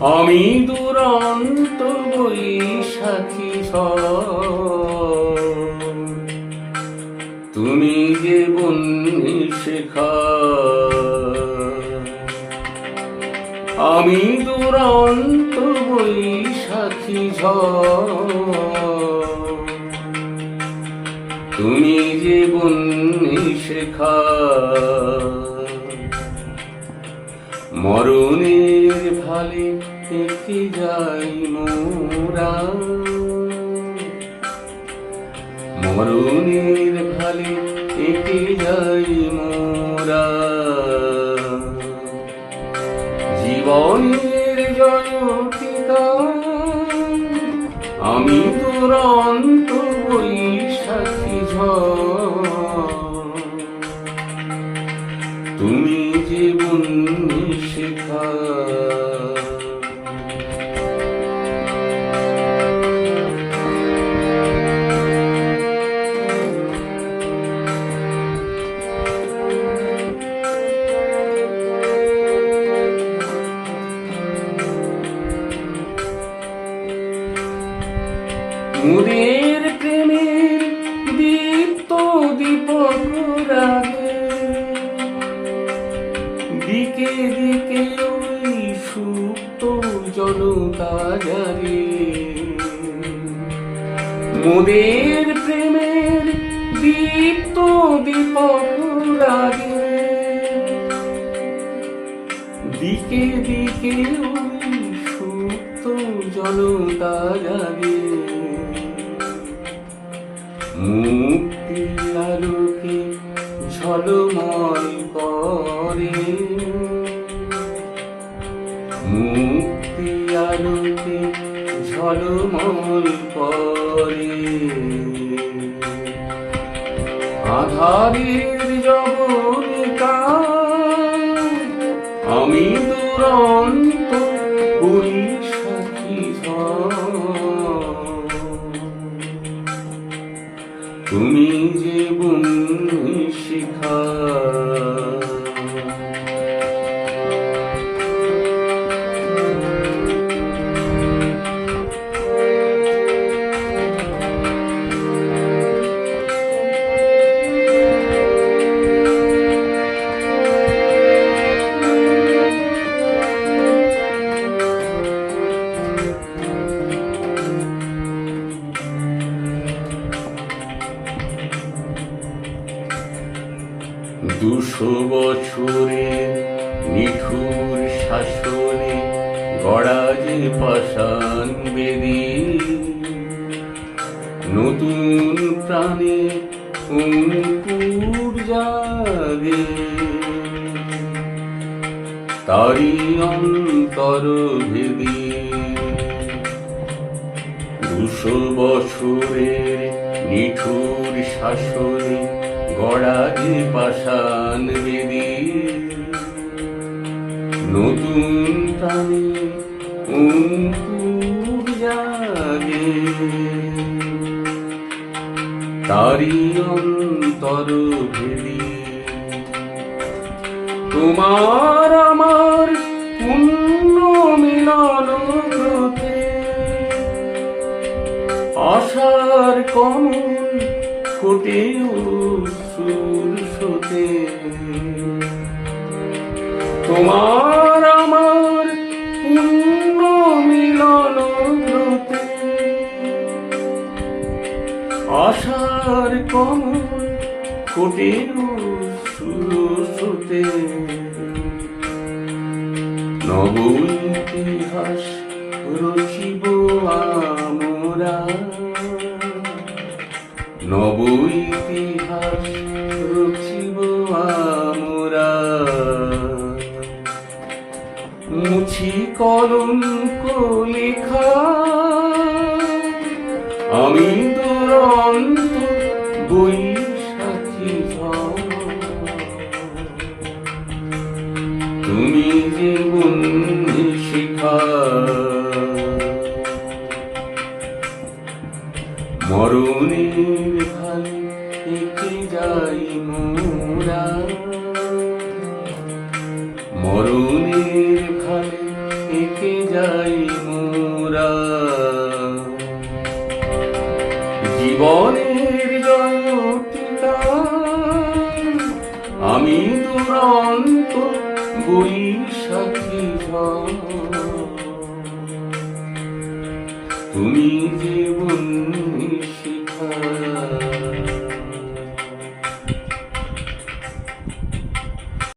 আমি দুরন্ত বৈশাখী। তুমি যে বন্যে শেখা আমি দুরন্ত বৈশাখী। তুমি যে বন্যে শেখা মরণের ভালে থেকে যাই মোরা। মরণের ভালে থেকে যাই মোরা। জীবনের জয়তিকা আমি তোর অন্ত বৈশাখী ঝড়। মুদের প্রেমের দীপ্ত দীপক রাগে সুপ্ত জনতা জারে মোদের প্রেমের দীপ্ত দীপক রাগে দিকে দিকে সুপ্ত জনতা জাগে মুক্তি আলোকে ঝলমল করে। আলোকে ঝলমল করে। আধারের জবনিকা আমি দুরন্ত তুমি যে বন্যে শিখা দুশো বছরে নিঠুর শাসনে গড়া যে পাষাণ বেদি। নতুন প্রাণে অঙ্কুর জাগে। তারি অন্তর ভেদি। দুশো বছরের নিঠুর শাসনে গড়া যে পাষাণ বেদি। নতুন প্রাণে জাগে। তারি অন্তর ভেদি। তোমার আমার পুণ্য মিলন আশার কমল ফোটে সুর সোতে। তোমার আমার পুণ্য মিলন ব্রতে আশার কমল ফোটে সুর সোতে। নব ইতিহাস রচিব আমরা। নব ইতিহাস রচিব আমরা। মুছি কলঙ্ক লেখা আমি দুরন্ত বৈশাখী তুমি যে বন্যে শিখা। মরণের ভালে একে যাই মোরা মরণের ভালে একে যাই মোরা জীবনের জয়টিকা আমি দুরন্ত বৈশাখী ঝড়। Leave me with